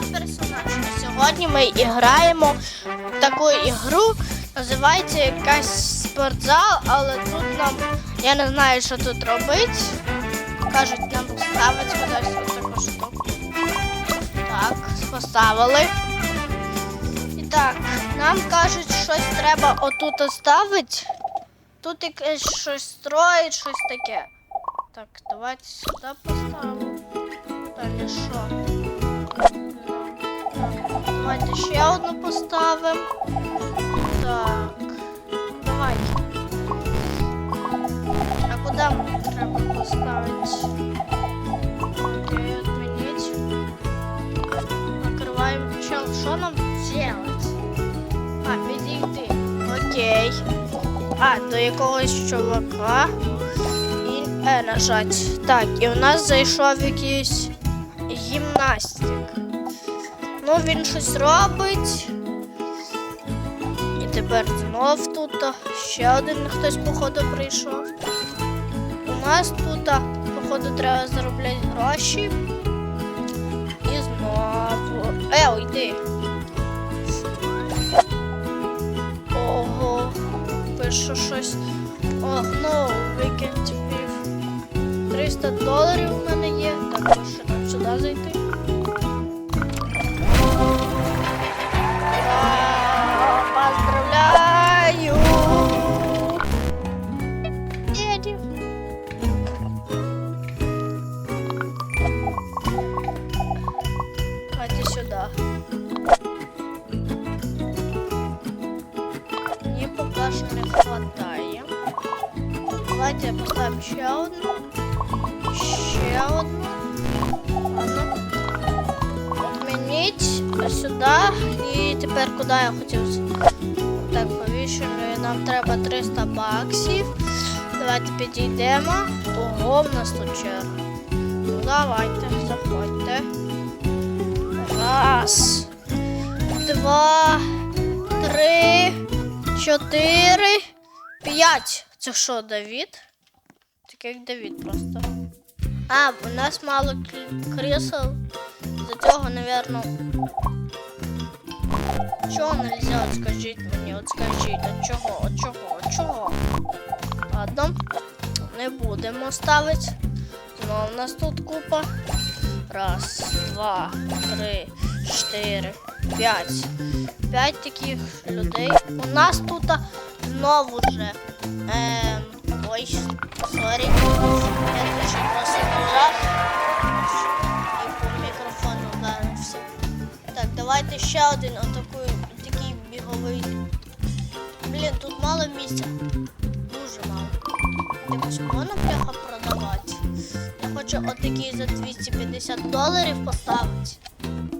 персонажів. Сьогодні ми граємо в таку ігру. Називається якась спортзал, але тут нам. Я не знаю, що тут робити. Кажуть, нам ставить кудись таку штуку. Так, поставили. І так, нам кажуть, щось треба отут оставити. Тут якесь щось строїть, щось таке. Так, давайте сюди поставимо. Далі що? Давайте ще одну поставимо. Так. Давайте. А куди мені треба поставити? Окей, чел. Що нам делать? А, підійти. Окей. А, до якогось чувака. І Е нажать. Так, і у нас зайшов якийсь гімнастик. Ну, він щось робить. І тепер знов тут ще один хтось, походу, прийшов. У нас тут, походу, треба заробляти гроші. І знову. Е, уйди. Ого, пишу щось. О, ну, викиньте пів. 300 доларів в мене є. Так, може нам сюди зайти. Так. Нам треба 300 баксів. Давайте підійдемо. Ого, в нас тут черга. Ну давайте, заходьте. Раз, два, три, чотири, п'ять. Це що, Давід? Так як Давід просто. А, у нас мало крісел. До цього, напевно. Чого нельзя? От скажіть мені, от скажіть, от чого, от чого, от чого? Ладно, не будемо ставити. Знову у нас тут купа. Раз, два, три, чотири, п'ять. П'ять таких людей. У нас тут знову же. Ем, ой, сорі. Я дуже просто нажав. І по мікрофону вдарився. Так, давайте ще один отакий, біговий. Блін, тут мало місця. Дуже мало. Якось можна бляха продавати. Я хочу отакий за 250 доларів поставити.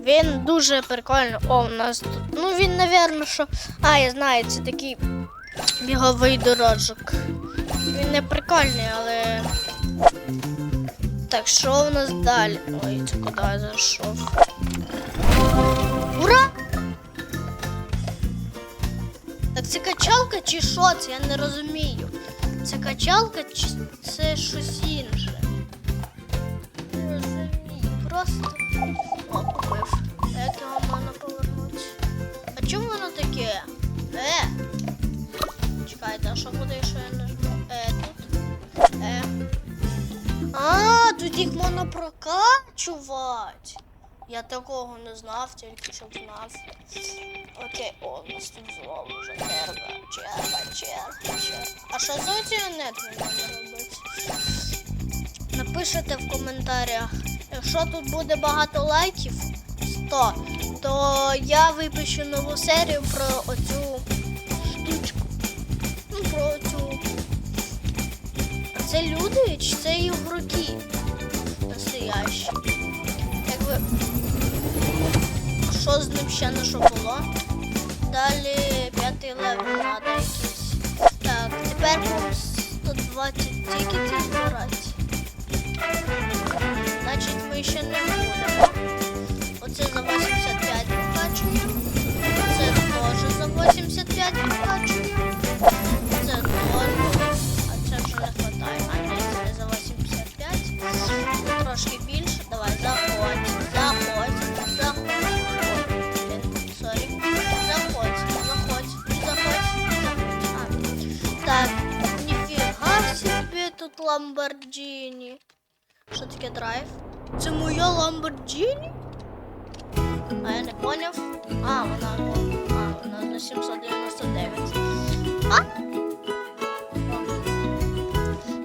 Він дуже прикольний. О, у нас тут. Ну він, напевно, що. А, я знаю, це такий біговий дорожок. Він не прикольний, але. Так, що у нас далі? Ой, це куди я зайшов? Це качалка чи що? Це я не розумію. Це качалка чи це щось інше? Такого не знав, тільки щоб знав. Окей, о, у нас тут знову вже черга, черга, черга, черга. А що за ці нет можна робити? Напишите в коментарях. Якщо тут буде багато лайків, 100, то я випущу нову серію про оцю штучку. Ну, про оцю. Це люди чи це ігроки? Настоящі. Якби. А що з ним ще не що було? Далі п'ятий левел треба якийсь. Так, тепер по 120 тікетів збирати. Значить, ми ще не будемо. Ламборджіні? А я не поняв. А, вона, а, вона на 799. А?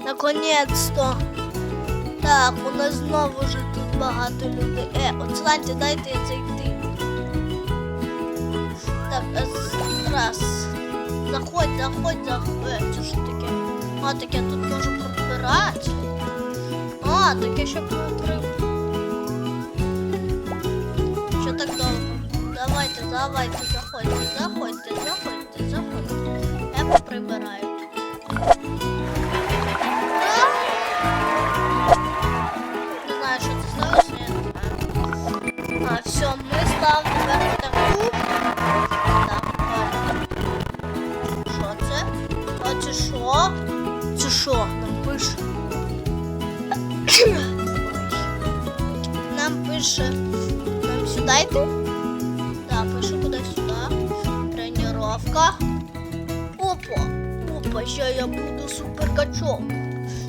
Наконець-то. Так, у нас знову ж тут багато людей. Е, отстаньте, дайте я зайти. Так, е, раз. Заходь, заходь, заходь. Е, Це що таке? А, так я тут можу прибирати. А, так я ще прибираю. Так довго? Давайте, давайте, заходьте, заходьте, заходьте, заходьте. Я поприбираю Не знаю, що це сталося, я не знаю. А, все, ми став тепер таку. Так, що це? А це що? Це що? Нам пише. Нам пише. Йти? Так, пише куди сюди. Тренировка. Опа, опа, ще я буду суперкачок.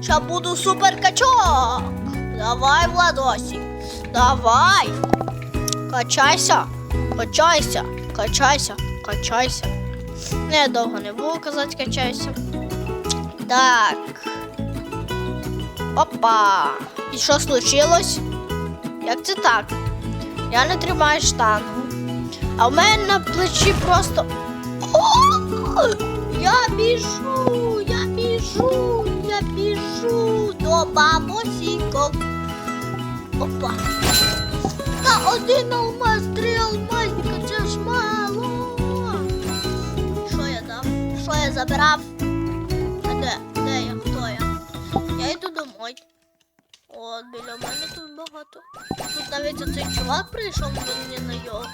Ще буду суперкачок. Давай, Владосик, давай. Качайся, качайся, качайся, качайся. Не довго не буду казати качайся. Так. Опа. І що случилось? Як це так? Я не тримаю штангу. А в мене на плечі просто. О! Я біжу, я біжу, я біжу до бабусіко. Опа. Та один алмаз, три алмазника, це ж мало. Що я дав? Що я забирав? От, біля мене тут багато. Тут навіть оцей чувак прийшов мені на його.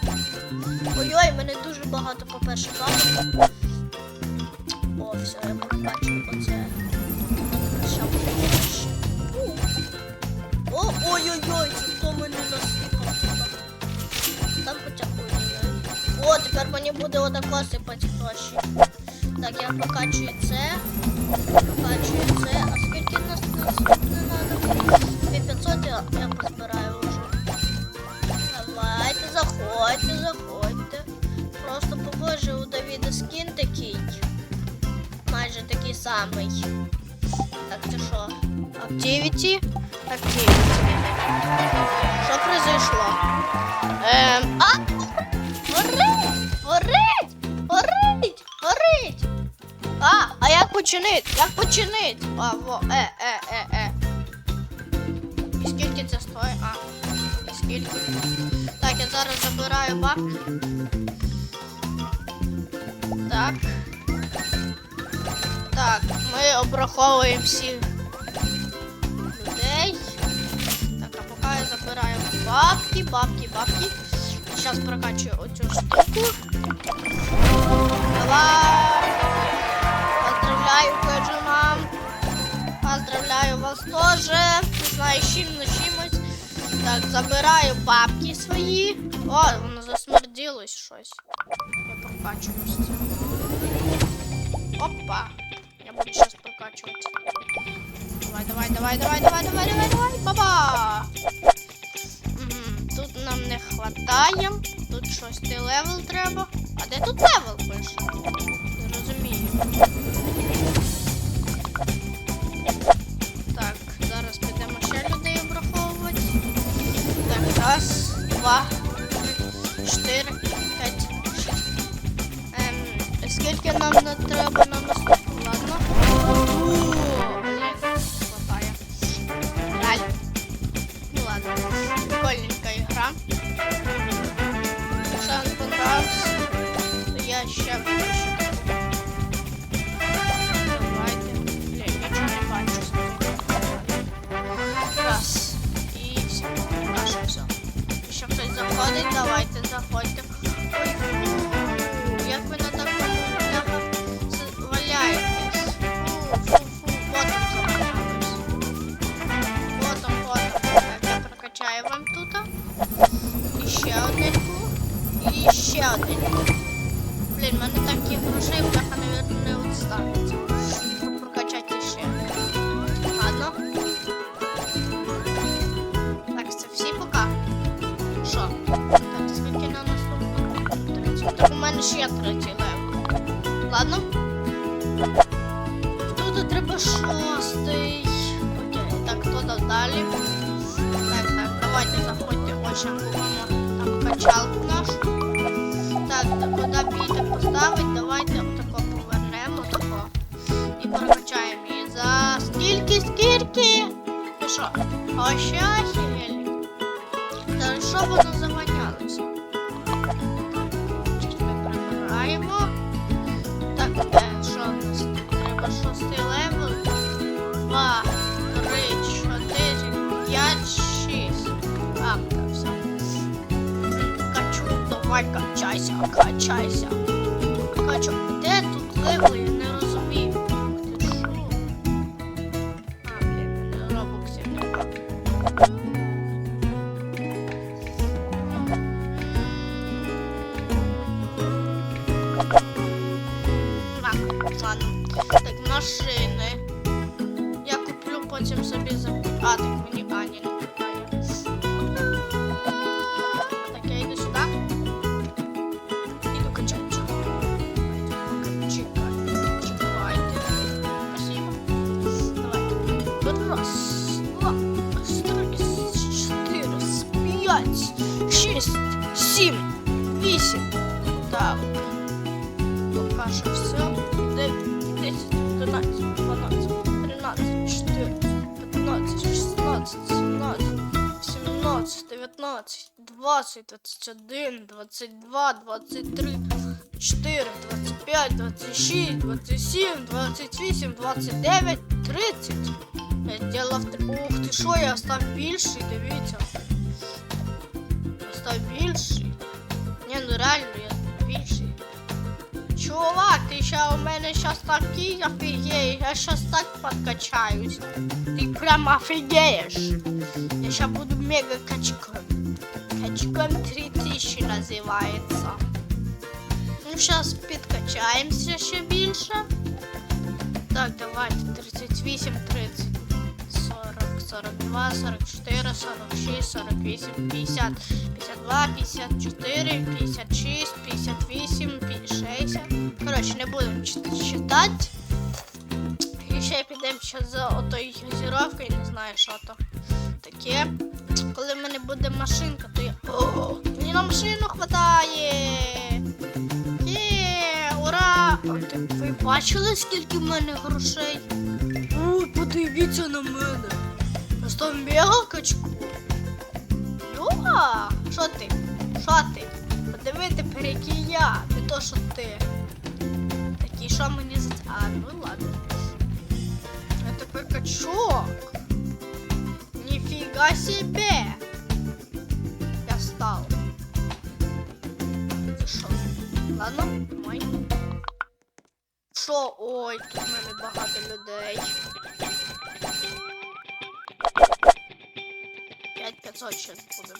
Ой-ой, мене дуже багато, по-перше, бабок. О, все, я побачу оце. О, ой-ой-ой, це хто мене насипав. Там хоча. О, тепер мені буде отако сипати гроші. Так, я покачую це. Покачую це. Самий. Так, це що? Activity? Activity. Що произошло? Ем, а! Горить! Горить! Горить! Горить! А, а як починити? Як починити? А, во, е, е, е, е. І скільки це стоїть? А, і скільки? Так, я зараз забираю бабки. Так. Так, ми обраховуємо всіх людей. Так, а поки я забираю бабки, бабки, бабки. Зараз прокачую оцю штуку. Поздравляю, кажу вам. Поздравляю вас тоже. Не знаю, чим, но чимось. Так, забираю бабки свої. О, воно засмерділось щось. Я прокачуюсь. Опа. Я буду сейчас прокачивать. Давай, давай, давай, давай, давай, давай, давай, давай. Баба. Тут нам не хватає. Тут щось ти левел треба. А де тут левел пише? Не розумію. Ще випущу. Давайте. Блін, нічого не бачу. Раз. І все. Наше все. Ще хтось заходить, давайте, заходьте. Як ви на такому бляха з- валяєтесь? Фу, фу, фу, потом завалялись. Потом, потом. Так, я прокачаю вам тут. І ще одненьку. І ще одненьку. Блін, в мене такі грошей, бляха, навіть не відстанеться. Їх прокачати ще. Ладно. Так, все, всі пока. Шо. Так, скільки на наступну? Третю. У мене ще третій левел. Ладно. Тут треба шостый. Окей, так, кто-то дали. Так, так, давайте заходьте, хочемо, там качалку нашу. Так, куда бить? Давайте отако повернемо тако. І прокачаємо її за скільки, скільки? Ти що? Ахігелі. Та що воно ми прибираємо. Так, що в нас? Треба шостий левел. Два, три, чотири, п'ять, шість. А, так, все. Качу, давай качайся, качайся. Качу, де Раз, два, три, чотири, п'ять, шість, сім, вісім. Так. Пока що все. 10, 11, 12, 13, 14, 15, 16, 17, 18, 19, 20, 21, 22, 23, 4, 25, 26, 27, 28, 29, 30. Я три. Ух ти що, я став більший, дивіться. Я став більший. Ні, ну реально, я більший. Чувак, ти ще у мене щас такий офігеєш, я щас так подкачаюсь. Ти прям офігеєш. Я ще буду мега качком. Качком 3000 називається. Ну, зараз підкачаємося ще більше. Так, давайте 38, 30. 40, 42, 44, 46, 48, 50, 52, 54, 56, 58, 60. Коротше, не будемо чит- читати. І ще підемо ще за отою газіровкою, не знаю, що то таке. Коли в мене буде машинка, то я. О, мені на машину хватає. Є, ура! Ви бачили, скільки в мене грошей? Ой, подивіться на мене. Став мега качку. Йога! Що ти? Що ти? Подиви тепер, який я, не то, що ти. Такий, що мені за? А, ну ладно. Я тепер качок. Ніфіга себе. Я став. Це що? Ладно, мой. Що? Ой, тут в мене багато людей. 5500 сейчас буду.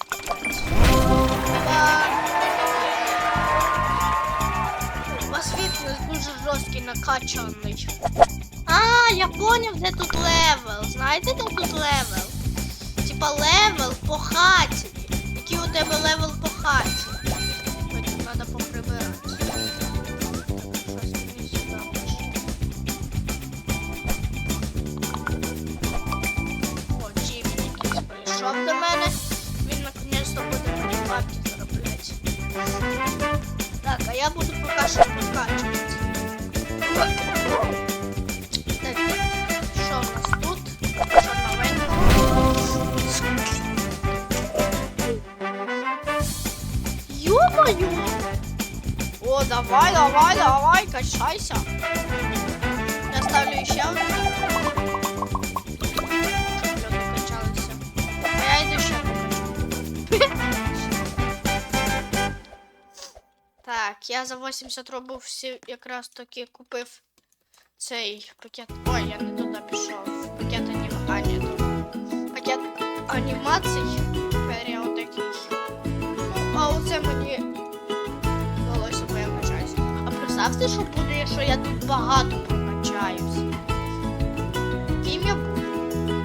У вас фітнес дуже жорсткий накачаний. А, я поняв, де тут левел. Знаєте, де тут левел? Типа левел по хаті. Який у тебе левел по хаті? Так, а я буду поки що прокачувати. Так, що в нас тут? Що новенького? О, давай, давай, давай, качайся. Я ставлю еще Так, я за 80 рублів якраз таки купив цей пакет. Ой, я не туди пішов. Пакет анімацій. Пакет анімацій. Період такий. Ну, а оце мені вдалося, бо. А представте, що буде, що я тут багато прокачаюсь. Ким я буду?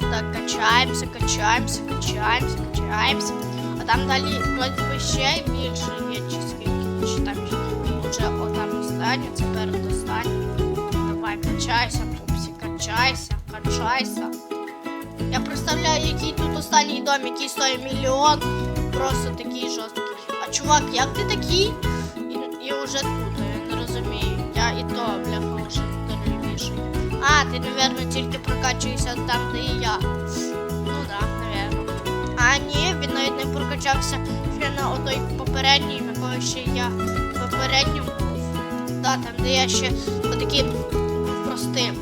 Так, качаємося, качаємося, качаємося, качаємося. Там далі вроді ще більше є часки. чи там вже отам останнє, це передостаннє. Давай, качайся, пупсі, качайся, качайся. Я представляю, який тут останній дом, який стоїть мільйон. Просто такий жорсткий. А чувак, як ти такий? І, і вже тут, я не розумію. Я і то, бляха, вже дорогіший. А, ти, напевно, тільки прокачуєшся там, де і я. А, ні, він навіть не прокачався ще на отой попередній, на кого ще я попередньому був. Да, там, де я ще отакий був простим.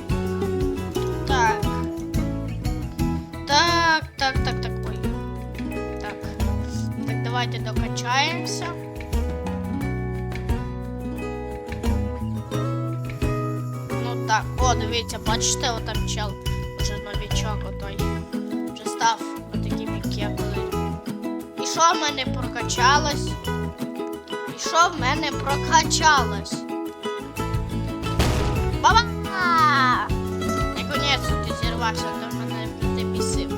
Так. Так, так, так, так, ой. Так. Так, давайте докачаємося. Ну так, о, дивіться, бачите, отам чел. Уже новічок отой. Вже став що в мене прокачалось? І що в мене прокачалось? Баба! Наконець ти зірвався до мене ти бісив.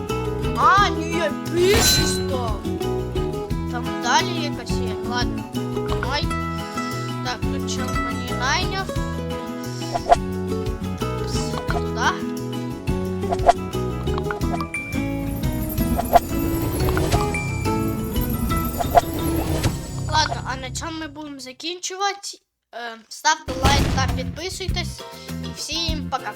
А, ні, я більший став. Там далі якась є. Ладно. Ой. Так, тут чел мені найняв. Туди. А на цьому ми будемо закінчувати. Е, Ставте лайк та підписуйтесь. І всім пока.